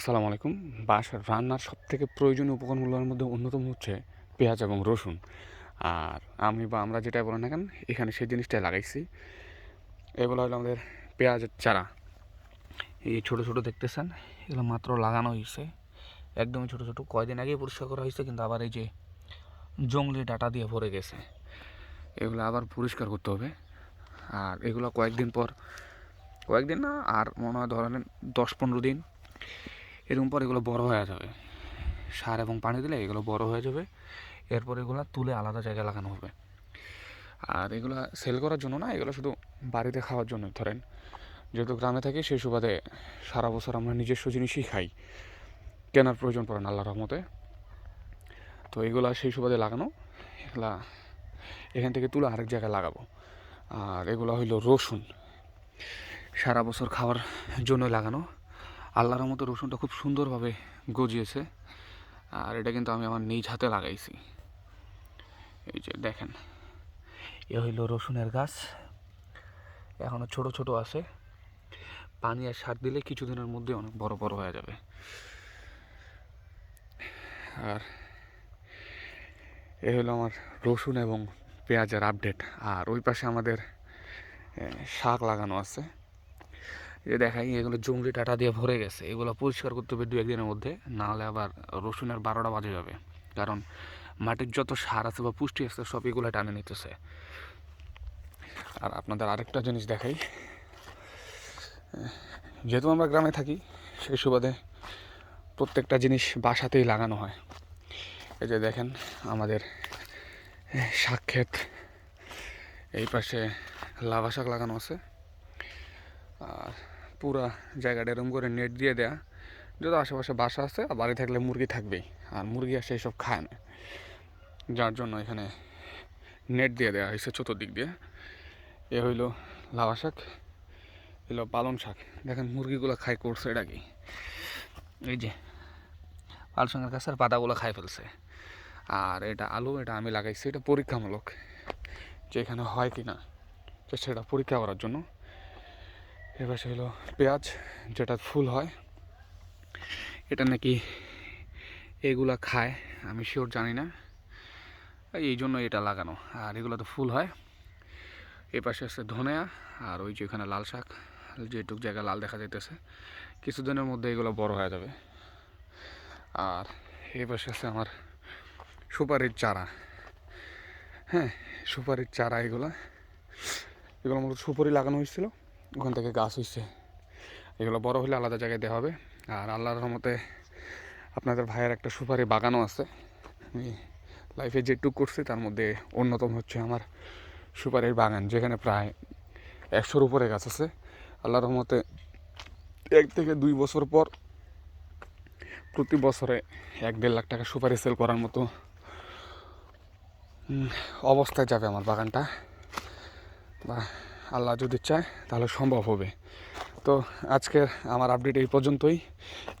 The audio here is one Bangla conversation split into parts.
আসসালামু আলাইকুম। বাসার রান্নার সব থেকে প্রয়োজনীয় উপকরণগুলোর মধ্যে অন্যতম হচ্ছে পেঁয়াজ এবং রসুন। আর আমি বা আমরা যেটা বলেন না কেন, এখানে সেই জিনিসটাই লাগাইছি। এগুলো হলো আমাদের পেঁয়াজের চারা। এই ছোটো ছোটো দেখতেছেন, এগুলো মাত্র লাগানো হয়েছে একদমই ছোটো ছোটো। কয়দিন আগেই পরিষ্কার করা হয়েছে কিন্তু আবার এই যে জঙ্গলি ডাটা দিয়ে ভরে গেছে। এগুলো আবার পরিষ্কার করতে হবে। আর এগুলো কয়েকদিন পর, কয়েকদিন না, আর মনে হয় ধরেন দশ পনেরো দিন। এরকম পর এগুলো বড় হয়ে যাবে। সার এবং পানি দিলে এগুলো বড় হয়ে যাবে। এরপর এগুলো তুলে আলাদা জায়গায় লাগানো হবে। আর এগুলো সেল করার জন্য না, এগুলো শুধু বাড়িতে খাওয়ার জন্য। ধরেন, যেহেতু গ্রামে থাকি, সেই সুবাদে সারা বছর আমরা নিজস্ব জিনিসই খাই। কেনার প্রয়োজন পড়ে না আল্লাহ রহমতে। তো এগুলা সেই সুবাদে লাগানো, এগুলা এখান থেকে তুলে আরেক জায়গায় লাগাবো। আর এগুলো হইল রসুন। সারা বছর খাওয়ার জন্য লাগানো। আল্লাহর মতো রসুনটা খুব সুন্দরভাবে গজিয়েছে। আর এটা কিন্তু আমি আমার নিজ হাতে লাগাইছি। এই যে দেখেন, এ হইল রসুনের গাছ। এখনও ছোট ছোট আছে। পানি আর সার দিলে কিছুদিনের মধ্যে অনেক বড় বড় হয়ে যাবে। আর এ হলো আমার রসুন এবং পেঁয়াজের আপডেট। আর ওই পাশে আমাদের শাক লাগানো আছে। যে দেখাই এগুলো জঙ্গলি টাটা দিয়ে ভরে গেছে। এগুলো পরিষ্কার করতে হবে দু একদিনের মধ্যে, নাহলে আবার রসুনের বারোটা বাজে যাবে। কারণ মাটির যত সার আছে বা পুষ্টি আছে, সব এগুলো টানে নিতেছে। আর আপনাদের আরেকটা জিনিস দেখাই। যেহেতু আমরা গ্রামে থাকি, সেই সুবাদে প্রত্যেকটা জিনিস বাসাতেই লাগানো হয়। এই যে দেখেন, আমাদের শাক ক্ষেত, এই পাশে লাভা শাক লাগানো আছে। আর পুরা জায়গাটা এরকম করে নেট দিয়ে দেয়া, যত আশেপাশে বাসা আছে, আর বাড়ি থাকলে মুরগি থাকবেই, আর মুরগি আসে এইসব খায় না। যার জন্য এখানে নেট দিয়ে দেওয়া হয়েছে চতুর্দিক দিয়ে। এ হইল লাভা শাক হইল পালং শাক। দেখেন মুরগিগুলো খাই করছে এটা কি? এই যে, পাল কাছে পাতাগুলো খাই ফেলছে। আর এটা আলু, এটা আমি লাগাইছি, এটা পরীক্ষামূলক। যে এখানে হয় কি না তো সেটা পরীক্ষা করার জন্য। এবার হলো পেঁয়াজ, যেটা ফুল হয়। এটা নাকি এগুলা খায়, আমি শিওর জানি না। এই জন্য এটা লাগানো। আর এগুলো তো ফুল হয়। এ পাশে আছে ধনিয়া, আর ওই যে এখানে লাল শাক, যেটুক জায়গা লাল দেখা যাইতেছে, কিছুদিনের মধ্যে এগুলো বড় হয়ে যাবে। আর এ পাশে আছে আমার সুপারির চারা। হ্যাঁ সুপারির চারা এগুলো। এগুলো মূলত সুপারি লাগানো হয়েছিল। ওখান থেকে গাছ হয়েছে এগুলো বড় হলে আলাদা জায়গায় দেওয়া হবে। আর আল্লাহর রহমতে আপনাদের ভাইয়ের একটা সুপারি বাগানও আছে। আমি লাইফে যেটুক করছি, তার মধ্যে অন্যতম হচ্ছে আমার সুপারির বাগান, যেখানে প্রায় একশোর উপরে গাছ আছে। আল্লাহর রহমতে এক থেকে দুই বছর পর প্রতি বছরে এক দেড় লাখ টাকা সুপারি সেল করার মতো অবস্থায় যাবে আমার বাগানটা। বা আল্লাহ যদি চায়, তাহলে সম্ভব হবে। তো আজকের আমার আপডেট এই পর্যন্তই।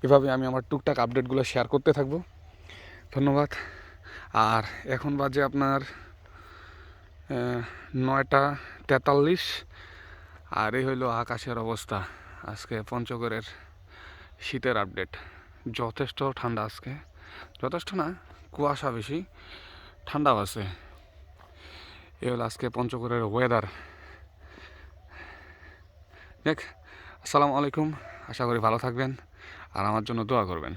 এভাবে আমি আমার টুকটাক আপডেটগুলো শেয়ার করতে থাকব। ধন্যবাদ। আর এখন বাজে আপনার নয়টা তেতাল্লিশ। আর এই হইল আকাশের অবস্থা। আজকে পঞ্চগড়ের শীতের আপডেট যথেষ্ট ঠান্ডা আজকে। যথেষ্ট না, কুয়াশা বেশি। ঠান্ডাও আছে। এ হলো আজকে পঞ্চগড়ের ওয়েদার দেখ আসসালামু আলাইকুম। আশা করি ভালো থাকবেন আর আমার জন্য দোয়া করবেন।